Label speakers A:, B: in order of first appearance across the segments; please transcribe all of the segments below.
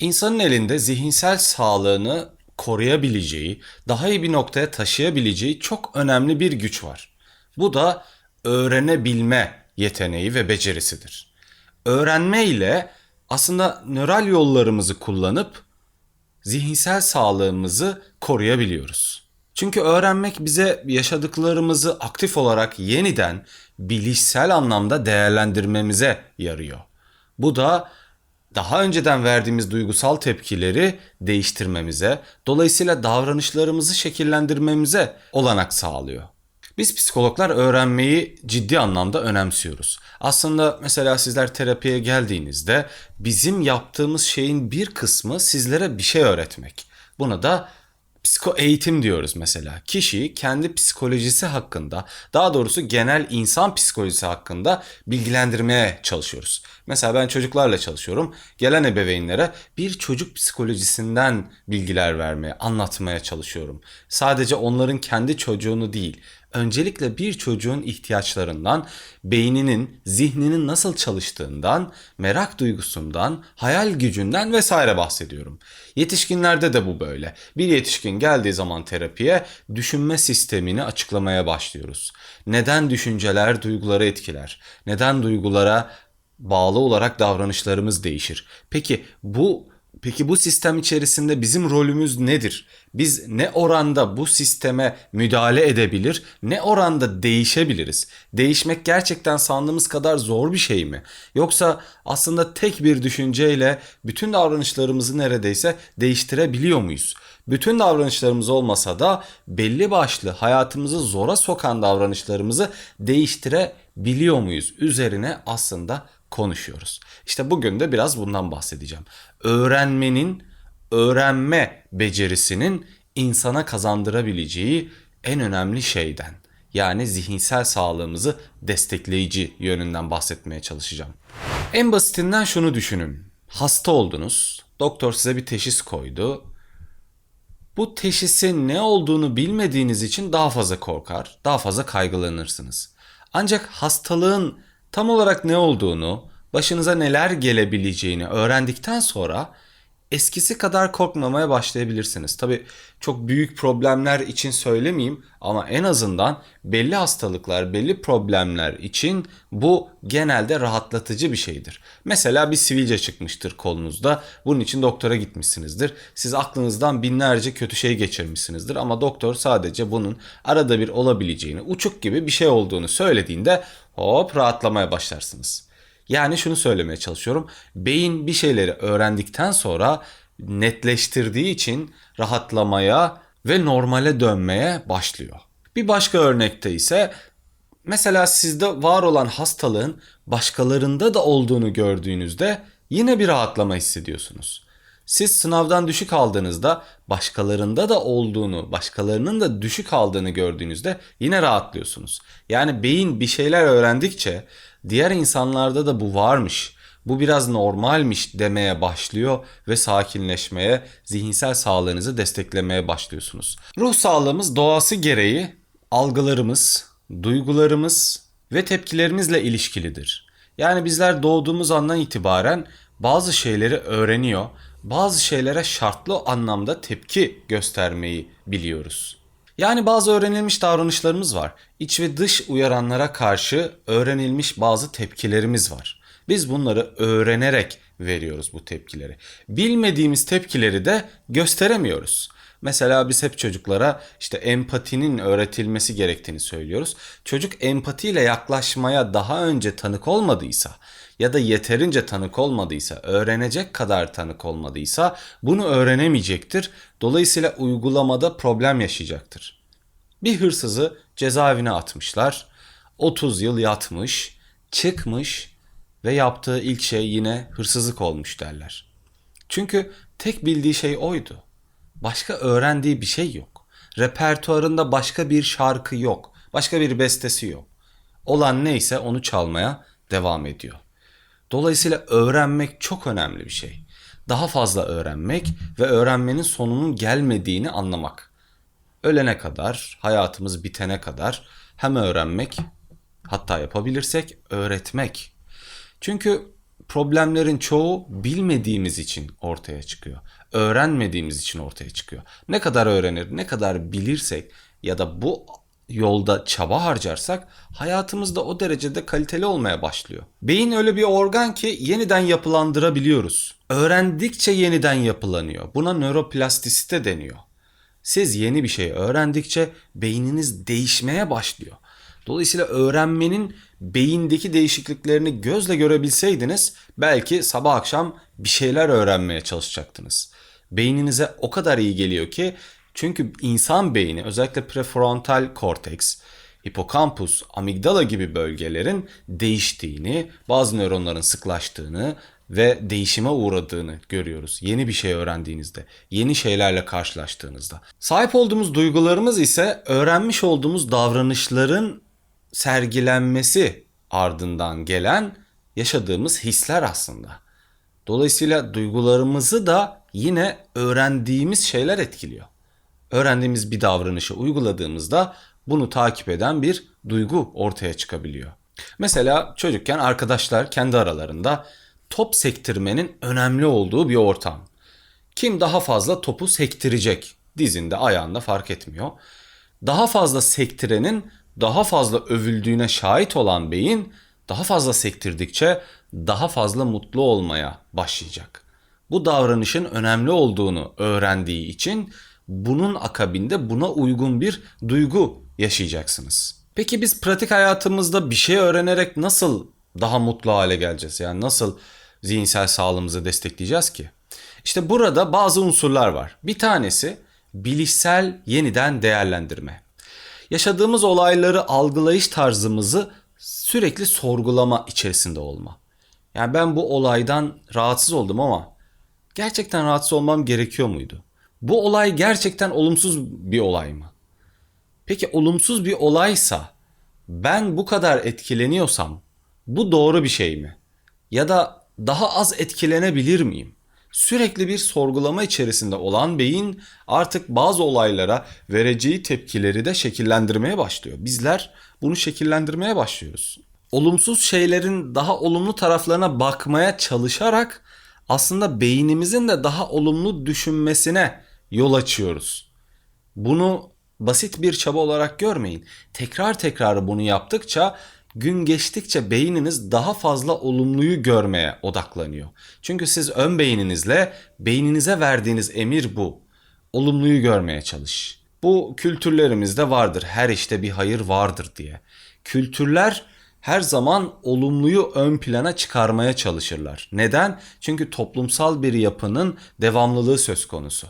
A: İnsanın elinde zihinsel sağlığını koruyabileceği, daha iyi bir noktaya taşıyabileceği çok önemli bir güç var. Bu da öğrenebilme yeteneği ve becerisidir. Öğrenme ile aslında nöral yollarımızı kullanıp zihinsel sağlığımızı koruyabiliyoruz. Çünkü öğrenmek bize yaşadıklarımızı aktif olarak yeniden bilişsel anlamda değerlendirmemize yarıyor. Bu da daha önceden verdiğimiz duygusal tepkileri değiştirmemize, dolayısıyla davranışlarımızı şekillendirmemize olanak sağlıyor. Biz psikologlar öğrenmeyi ciddi anlamda önemsiyoruz. Aslında mesela sizler terapiye geldiğinizde bizim yaptığımız şeyin bir kısmı sizlere bir şey öğretmek. Buna da psiko eğitim diyoruz mesela. Kişi kendi psikolojisi hakkında, daha doğrusu genel insan psikolojisi hakkında bilgilendirmeye çalışıyoruz. Mesela ben çocuklarla çalışıyorum. Gelen ebeveynlere bir çocuk psikolojisinden bilgiler vermeye, anlatmaya çalışıyorum. Sadece onların kendi çocuğunu değil, öncelikle bir çocuğun ihtiyaçlarından, beyninin, zihninin nasıl çalıştığından, merak duygusundan, hayal gücünden vesaire bahsediyorum. Yetişkinlerde de bu böyle. Bir yetişkin geldiği zaman terapiye düşünme sistemini açıklamaya başlıyoruz. Neden düşünceler duyguları etkiler? Neden duygulara bağlı olarak davranışlarımız değişir? Peki bu Peki bu sistem içerisinde bizim rolümüz nedir? Biz ne oranda bu sisteme müdahale edebilir, ne oranda değişebiliriz? Değişmek gerçekten sandığımız kadar zor bir şey mi? Yoksa aslında tek bir düşünceyle bütün davranışlarımızı neredeyse değiştirebiliyor muyuz? Bütün davranışlarımız olmasa da belli başlı hayatımızı zora sokan davranışlarımızı değiştirebiliyor muyuz? Üzerine aslında konuşuyoruz. İşte bugün de biraz bundan bahsedeceğim. Öğrenmenin, öğrenme becerisinin insana kazandırabileceği en önemli şeyden. Yani zihinsel sağlığımızı destekleyici yönünden bahsetmeye çalışacağım. En basitinden şunu düşünün. Hasta oldunuz. Doktor size bir teşhis koydu. Bu teşhisin ne olduğunu bilmediğiniz için daha fazla korkar, daha fazla kaygılanırsınız. Ancak hastalığın tam olarak ne olduğunu, başınıza neler gelebileceğini öğrendikten sonra eskisi kadar korkmamaya başlayabilirsiniz. Tabi çok büyük problemler için söylemeyeyim ama en azından belli hastalıklar, belli problemler için bu genelde rahatlatıcı bir şeydir. Mesela bir sivilce çıkmıştır kolunuzda. Bunun için doktora gitmişsinizdir. Siz aklınızdan binlerce kötü şey geçirmişsinizdir ama doktor sadece bunun arada bir olabileceğini, uçuk gibi bir şey olduğunu söylediğinde hop rahatlamaya başlarsınız. Yani şunu söylemeye çalışıyorum. Beyin bir şeyleri öğrendikten sonra netleştirdiği için rahatlamaya ve normale dönmeye başlıyor. Bir başka örnekte ise mesela sizde var olan hastalığın başkalarında da olduğunu gördüğünüzde yine bir rahatlama hissediyorsunuz. Siz sınavdan düşük aldığınızda başkalarında da olduğunu, başkalarının da düşük aldığını gördüğünüzde yine rahatlıyorsunuz. Yani beyin bir şeyler öğrendikçe diğer insanlarda da bu varmış, bu biraz normalmiş demeye başlıyor ve sakinleşmeye, zihinsel sağlığınızı desteklemeye başlıyorsunuz. Ruh sağlığımız doğası gereği algılarımız, duygularımız ve tepkilerimizle ilişkilidir. Yani bizler doğduğumuz andan itibaren bazı şeyleri öğreniyor, bazı şeylere şartlı anlamda tepki göstermeyi biliyoruz. Yani bazı öğrenilmiş davranışlarımız var. İç ve dış uyaranlara karşı öğrenilmiş bazı tepkilerimiz var. Biz bunları öğrenerek veriyoruz bu tepkileri. Bilmediğimiz tepkileri de gösteremiyoruz. Mesela biz hep çocuklara işte empatinin öğretilmesi gerektiğini söylüyoruz. Çocuk empatiyle yaklaşmaya daha önce tanık olmadıysa ya da yeterince tanık olmadıysa, öğrenecek kadar tanık olmadıysa bunu öğrenemeyecektir. Dolayısıyla uygulamada problem yaşayacaktır. Bir hırsızı cezaevine atmışlar. 30 yıl yatmış, çıkmış ve yaptığı ilk şey yine hırsızlık olmuş derler. Çünkü tek bildiği şey oydu. Başka öğrendiği bir şey yok. Repertuarında başka bir şarkı yok. Başka bir bestesi yok. Olan neyse onu çalmaya devam ediyor. Dolayısıyla öğrenmek çok önemli bir şey. Daha fazla öğrenmek ve öğrenmenin sonunun gelmediğini anlamak. Ölene kadar, hayatımız bitene kadar hem öğrenmek, hatta yapabilirsek öğretmek. Çünkü problemlerin çoğu bilmediğimiz için ortaya çıkıyor. Öğrenmediğimiz için ortaya çıkıyor. Ne kadar öğrenir, ne kadar bilirsek ya da bu yolda çaba harcarsak hayatımızda o derecede kaliteli olmaya başlıyor. Beyin öyle bir organ ki yeniden yapılandırabiliyoruz. Öğrendikçe yeniden yapılanıyor. Buna nöroplastisite deniyor. Siz yeni bir şey öğrendikçe beyniniz değişmeye başlıyor. Dolayısıyla öğrenmenin beyindeki değişikliklerini gözle görebilseydiniz belki sabah akşam bir şeyler öğrenmeye çalışacaktınız. Beyninize o kadar iyi geliyor ki çünkü insan beyni özellikle prefrontal korteks, hipokampus, amigdala gibi bölgelerin değiştiğini, bazı nöronların sıklaştığını ve değişime uğradığını görüyoruz. Yeni bir şey öğrendiğinizde, yeni şeylerle karşılaştığınızda. Sahip olduğumuz duygularımız ise öğrenmiş olduğumuz davranışların sergilenmesi ardından gelen yaşadığımız hisler aslında. Dolayısıyla duygularımızı da yine öğrendiğimiz şeyler etkiliyor. Öğrendiğimiz bir davranışı uyguladığımızda bunu takip eden bir duygu ortaya çıkabiliyor. Mesela çocukken arkadaşlar kendi aralarında top sektirmenin önemli olduğu bir ortam. Kim daha fazla topu sektirecek dizinde ayağında fark etmiyor. Daha fazla sektirenin daha fazla övüldüğüne şahit olan beyin daha fazla sektirdikçe daha fazla mutlu olmaya başlayacak. Bu davranışın önemli olduğunu öğrendiği için bunun akabinde buna uygun bir duygu yaşayacaksınız. Peki biz pratik hayatımızda bir şey öğrenerek nasıl daha mutlu hale geleceğiz? Yani nasıl zihinsel sağlığımızı destekleyeceğiz ki? İşte burada bazı unsurlar var. Bir tanesi bilişsel yeniden değerlendirme. Yaşadığımız olayları algılayış tarzımızı sürekli sorgulama içerisinde olma. Yani ben bu olaydan rahatsız oldum ama gerçekten rahatsız olmam gerekiyor muydu? Bu olay gerçekten olumsuz bir olay mı? Peki olumsuz bir olaysa ben bu kadar etkileniyorsam bu doğru bir şey mi? Ya da daha az etkilenebilir miyim? Sürekli bir sorgulama içerisinde olan beyin artık bazı olaylara vereceği tepkileri de şekillendirmeye başlıyor. Bizler bunu şekillendirmeye başlıyoruz. Olumsuz şeylerin daha olumlu taraflarına bakmaya çalışarak aslında beynimizin de daha olumlu düşünmesine yol açıyoruz. Bunu basit bir çaba olarak görmeyin. Tekrar tekrar bunu yaptıkça gün geçtikçe beyniniz daha fazla olumluyu görmeye odaklanıyor. Çünkü siz ön beyninizle beyninize verdiğiniz emir bu. Olumluyu görmeye çalış. Bu kültürlerimizde vardır. Her işte bir hayır vardır diye. Kültürler her zaman olumluyu ön plana çıkarmaya çalışırlar. Neden? Çünkü toplumsal bir yapının devamlılığı söz konusu.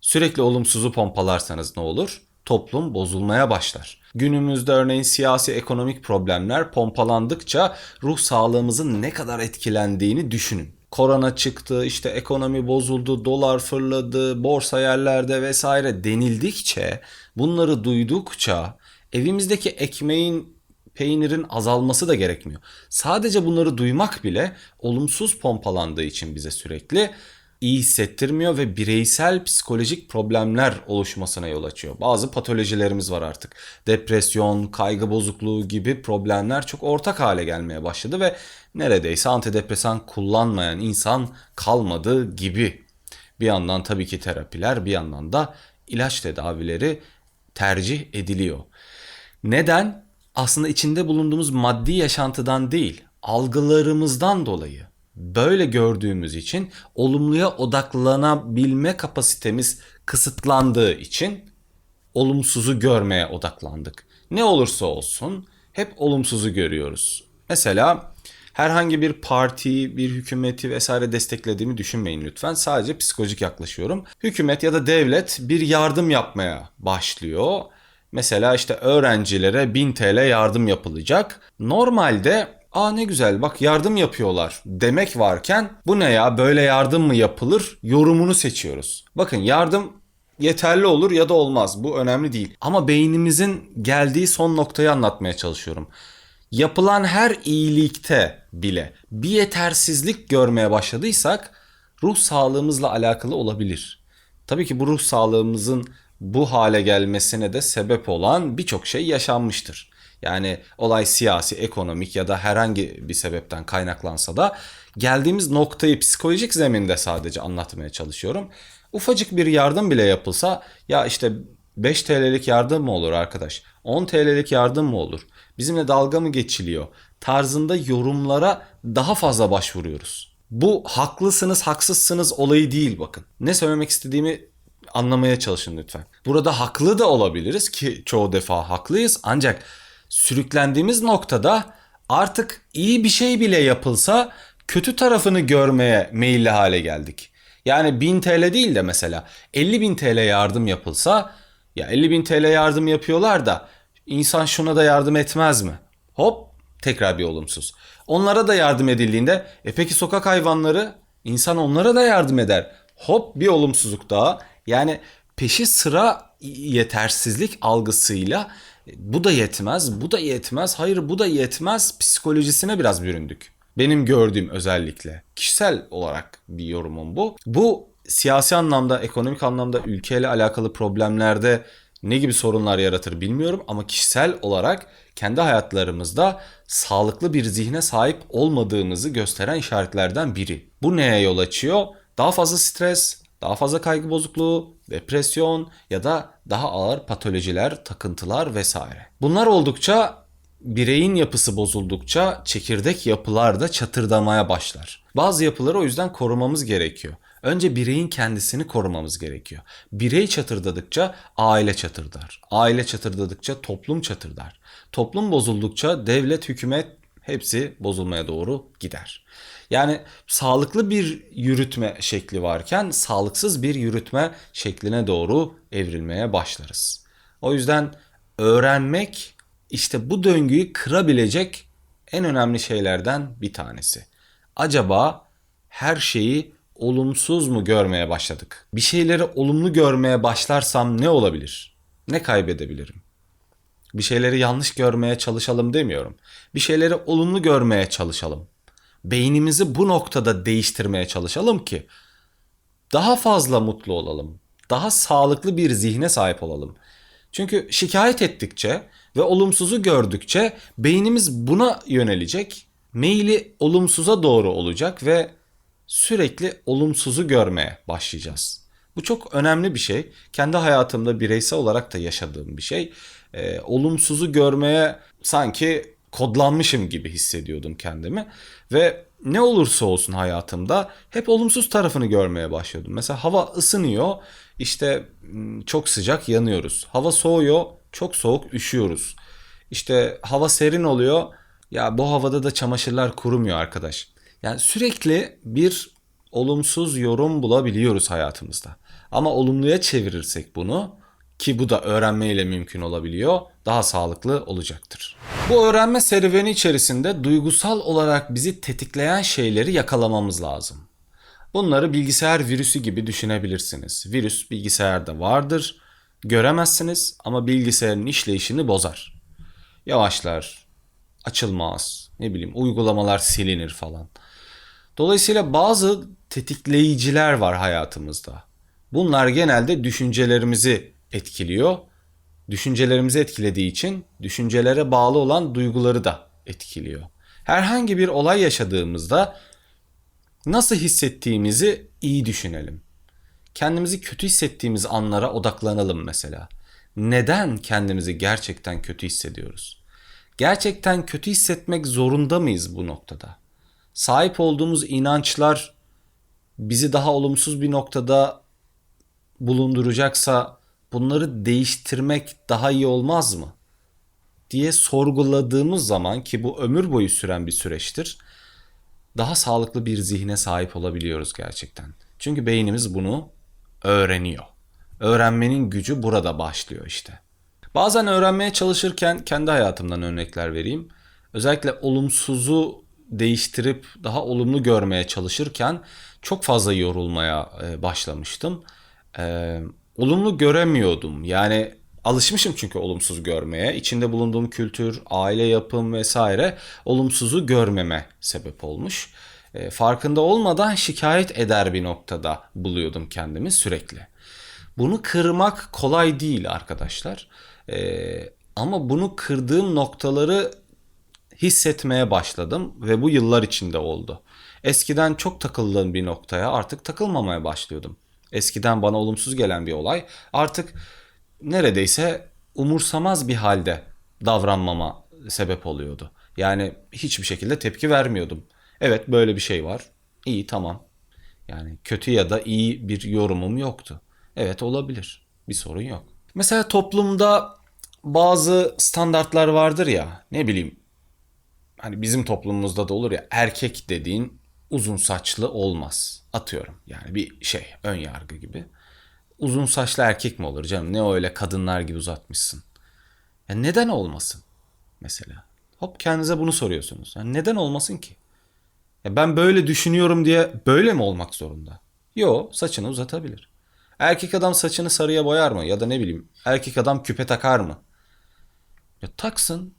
A: Sürekli olumsuzu pompalarsanız ne olur? Toplum bozulmaya başlar. Günümüzde örneğin siyasi ekonomik problemler pompalandıkça ruh sağlığımızın ne kadar etkilendiğini düşünün. Korona çıktı, işte ekonomi bozuldu, dolar fırladı, borsa yerlerde vesaire denildikçe, bunları duydukça evimizdeki ekmeğin peynirin azalması da gerekmiyor. Sadece bunları duymak bile olumsuz pompalandığı için bize sürekli iyi hissettirmiyor ve bireysel psikolojik problemler oluşmasına yol açıyor. Bazı patolojilerimiz var artık. Depresyon, kaygı bozukluğu gibi problemler çok ortak hale gelmeye başladı ve neredeyse antidepresan kullanmayan insan kalmadı gibi. Bir yandan tabii ki terapiler, bir yandan da ilaç tedavileri tercih ediliyor. Neden? Aslında içinde bulunduğumuz maddi yaşantıdan değil, algılarımızdan dolayı böyle gördüğümüz için olumluya odaklanabilme kapasitemiz kısıtlandığı için olumsuzu görmeye odaklandık. Ne olursa olsun hep olumsuzu görüyoruz. Mesela herhangi bir partiyi, bir hükümeti vesaire desteklediğimi düşünmeyin lütfen. Sadece psikolojik yaklaşıyorum. Hükümet ya da devlet bir yardım yapmaya başlıyor. Mesela işte öğrencilere 1000 TL yardım yapılacak. Normalde aa ne güzel bak yardım yapıyorlar demek varken bu ne ya böyle yardım mı yapılır yorumunu seçiyoruz. Bakın yardım yeterli olur ya da olmaz bu önemli değil. Ama beynimizin geldiği son noktayı anlatmaya çalışıyorum. Yapılan her iyilikte bile bir yetersizlik görmeye başladıysak ruh sağlığımızla alakalı olabilir. Tabii ki bu ruh sağlığımızın bu hale gelmesine de sebep olan birçok şey yaşanmıştır. Yani olay siyasi, ekonomik ya da herhangi bir sebepten kaynaklansa da geldiğimiz noktayı psikolojik zeminde sadece anlatmaya çalışıyorum. Ufacık bir yardım bile yapılsa ya işte 5 TL'lik yardım mı olur arkadaş? 10 TL'lik yardım mı olur? Bizimle dalga mı geçiliyor? Tarzında yorumlara daha fazla başvuruyoruz. Bu haklısınız, haksızsınız olayı değil bakın. Ne söylemek istediğimi anlamaya çalışın lütfen. Burada haklı da olabiliriz ki çoğu defa haklıyız ancak sürüklendiğimiz noktada artık iyi bir şey bile yapılsa kötü tarafını görmeye meyilli hale geldik. Yani 1000 TL değil de mesela 50 bin TL yardım yapılsa ya 50 bin TL yardım yapıyorlar da insan şuna da yardım etmez mi? Hop tekrar bir olumsuz. Onlara da yardım edildiğinde e peki sokak hayvanları insan onlara da yardım eder. Hop bir olumsuzluk daha. Yani peşi sıra yetersizlik algısıyla bu da yetmez, bu da yetmez, hayır bu da yetmez psikolojisine biraz büründük. Benim gördüğüm özellikle kişisel olarak bir yorumum bu. Bu siyasi anlamda, ekonomik anlamda ülkeyle alakalı problemlerde ne gibi sorunlar yaratır bilmiyorum ama kişisel olarak kendi hayatlarımızda sağlıklı bir zihne sahip olmadığımızı gösteren işaretlerden biri. Bu neye yol açıyor? Daha fazla stres, daha fazla kaygı bozukluğu, depresyon ya da daha ağır patolojiler, takıntılar vesaire. Bunlar oldukça bireyin yapısı bozuldukça çekirdek yapılar da çatırdamaya başlar. Bazı yapıları o yüzden korumamız gerekiyor. Önce bireyin kendisini korumamız gerekiyor. Birey çatırdadıkça aile çatırdar. Aile çatırdadıkça toplum çatırdar. Toplum bozuldukça devlet, hükümet hepsi bozulmaya doğru gider. Yani sağlıklı bir yürütme şekli varken sağlıksız bir yürütme şekline doğru evrilmeye başlarız. O yüzden öğrenmek işte bu döngüyü kırabilecek en önemli şeylerden bir tanesi. Acaba her şeyi olumsuz mu görmeye başladık? Bir şeyleri olumlu görmeye başlarsam ne olabilir? Ne kaybedebilirim? Bir şeyleri yanlış görmeye çalışalım demiyorum. Bir şeyleri olumlu görmeye çalışalım. Beynimizi bu noktada değiştirmeye çalışalım ki daha fazla mutlu olalım. Daha sağlıklı bir zihne sahip olalım. Çünkü şikayet ettikçe ve olumsuzu gördükçe beynimiz buna yönelecek. Meyli olumsuza doğru olacak ve sürekli olumsuzu görmeye başlayacağız. Bu çok önemli bir şey. Kendi hayatımda bireysel olarak da yaşadığım bir şey. Ee, olumsuzu görmeye sanki kodlanmışım gibi hissediyordum kendimi. Ve ne olursa olsun hayatımda hep olumsuz tarafını görmeye başladım. Mesela hava ısınıyor, işte çok sıcak yanıyoruz. Hava soğuyor, çok soğuk üşüyoruz. İşte hava serin oluyor, ya bu havada da çamaşırlar kurumuyor arkadaş. Yani sürekli bir olumsuz yorum bulabiliyoruz hayatımızda. Ama olumluya çevirirsek bunu ki bu da öğrenmeyle mümkün olabiliyor, daha sağlıklı olacaktır. Bu öğrenme serüveni içerisinde duygusal olarak bizi tetikleyen şeyleri yakalamamız lazım. Bunları bilgisayar virüsü gibi düşünebilirsiniz. Virüs bilgisayarda vardır, göremezsiniz ama bilgisayarın işleyişini bozar. Yavaşlar, açılmaz, ne bileyim uygulamalar silinir falan. Dolayısıyla bazı tetikleyiciler var hayatımızda. Bunlar genelde düşüncelerimizi etkiliyor. Düşüncelerimizi etkilediği için düşüncelere bağlı olan duyguları da etkiliyor. Herhangi bir olay yaşadığımızda nasıl hissettiğimizi iyi düşünelim. Kendimizi kötü hissettiğimiz anlara odaklanalım mesela. Neden kendimizi gerçekten kötü hissediyoruz? Gerçekten kötü hissetmek zorunda mıyız bu noktada? Sahip olduğumuz inançlar bizi daha olumsuz bir noktada bulunduracaksa bunları değiştirmek daha iyi olmaz mı? diye sorguladığımız zaman ki bu ömür boyu süren bir süreçtir. Daha sağlıklı bir zihne sahip olabiliyoruz gerçekten. Çünkü beynimiz bunu öğreniyor. Öğrenmenin gücü burada başlıyor işte. Bazen öğrenmeye çalışırken kendi hayatımdan örnekler vereyim. Özellikle olumsuzu değiştirip daha olumlu görmeye çalışırken çok fazla yorulmaya e, başlamıştım. Olumlu göremiyordum. Yani alışmışım çünkü olumsuz görmeye. İçinde bulunduğum kültür, aile yapım vesaire olumsuzu görmeme sebep olmuş. E, farkında olmadan şikayet eder bir noktada buluyordum kendimi sürekli. Bunu kırmak kolay değil arkadaşlar. E, Ama bunu kırdığım noktaları hissetmeye başladım ve bu yıllar içinde oldu. Eskiden çok takıldığım bir noktaya artık takılmamaya başlıyordum. Eskiden bana olumsuz gelen bir olay artık neredeyse umursamaz bir halde davranmama sebep oluyordu. Yani hiçbir şekilde tepki vermiyordum. Evet böyle bir şey var. İyi tamam. Yani kötü ya da iyi bir yorumum yoktu. Evet olabilir. Bir sorun yok. Mesela toplumda bazı standartlar vardır ya. Ne bileyim hani bizim toplumumuzda da olur ya erkek dediğin uzun saçlı olmaz. Atıyorum yani bir şey ön yargı gibi. Uzun saçlı erkek mi olur canım? Ne öyle kadınlar gibi uzatmışsın. Ya neden olmasın mesela? Hop kendinize bunu soruyorsunuz. Yani neden olmasın ki? Ya ben böyle düşünüyorum diye böyle mi olmak zorunda? Yo saçını uzatabilir. Erkek adam saçını sarıya boyar mı? Ya da ne bileyim erkek adam küpe takar mı? Ya taksın.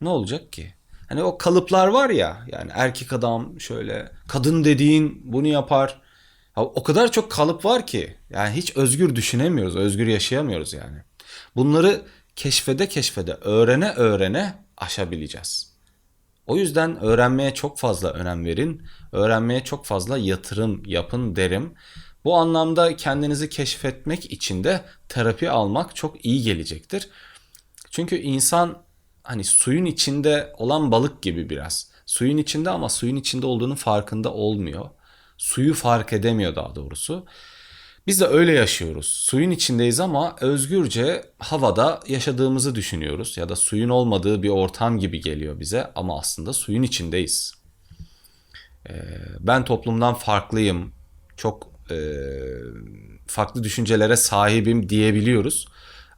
A: Ne olacak ki? Hani o kalıplar var ya yani erkek adam şöyle kadın dediğin bunu yapar. Ya o kadar çok kalıp var ki yani hiç özgür düşünemiyoruz, özgür yaşayamıyoruz yani. Bunları keşfede keşfede, öğrene öğrene aşabileceğiz. O yüzden öğrenmeye çok fazla önem verin. Öğrenmeye çok fazla yatırım yapın derim. Bu anlamda kendinizi keşfetmek için de terapi almak çok iyi gelecektir. Çünkü insan hani suyun içinde olan balık gibi biraz. Suyun içinde ama suyun içinde olduğunun farkında olmuyor. Suyu fark edemiyor daha doğrusu. Biz de öyle yaşıyoruz. Suyun içindeyiz ama özgürce havada yaşadığımızı düşünüyoruz ya da suyun olmadığı bir ortam gibi geliyor bize ama aslında suyun içindeyiz. Ee, ben toplumdan farklıyım, çok e, farklı düşüncelere sahibim diyebiliyoruz.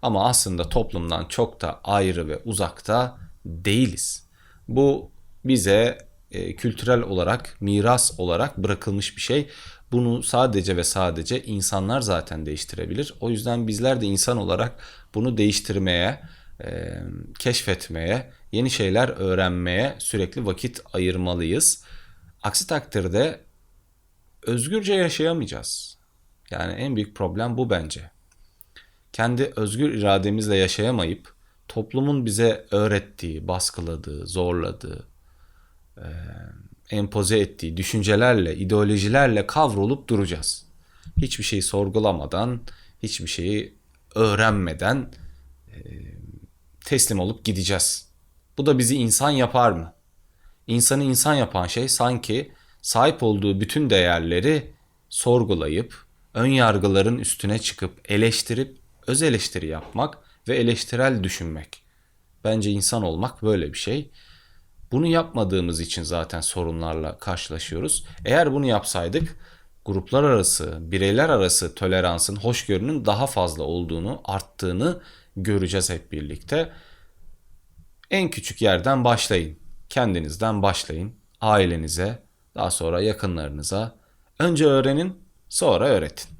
A: Ama aslında toplumdan çok da ayrı ve uzakta değiliz. Bu bize e, kültürel olarak, miras olarak bırakılmış bir şey. Bunu sadece ve sadece insanlar zaten değiştirebilir. O yüzden bizler de insan olarak bunu değiştirmeye, e, keşfetmeye, yeni şeyler öğrenmeye sürekli vakit ayırmalıyız. Aksi takdirde özgürce yaşayamayacağız. Yani en büyük problem bu bence. Kendi özgür irademizle yaşayamayıp toplumun bize öğrettiği, baskıladığı, zorladığı, e, empoze ettiği düşüncelerle, ideolojilerle kavrulup duracağız. Hiçbir şeyi sorgulamadan, hiçbir şeyi öğrenmeden e, teslim olup gideceğiz. Bu da bizi insan yapar mı? İnsanı insan yapan şey sanki sahip olduğu bütün değerleri sorgulayıp, ön yargıların üstüne çıkıp eleştirip öz eleştiri yapmak ve eleştirel düşünmek. Bence insan olmak böyle bir şey. Bunu yapmadığımız için zaten sorunlarla karşılaşıyoruz. Eğer bunu yapsaydık gruplar arası, bireyler arası toleransın, hoşgörünün daha fazla olduğunu, arttığını göreceğiz hep birlikte. En küçük yerden başlayın. Kendinizden başlayın. Ailenize, daha sonra yakınlarınıza. Önce öğrenin, sonra öğretin.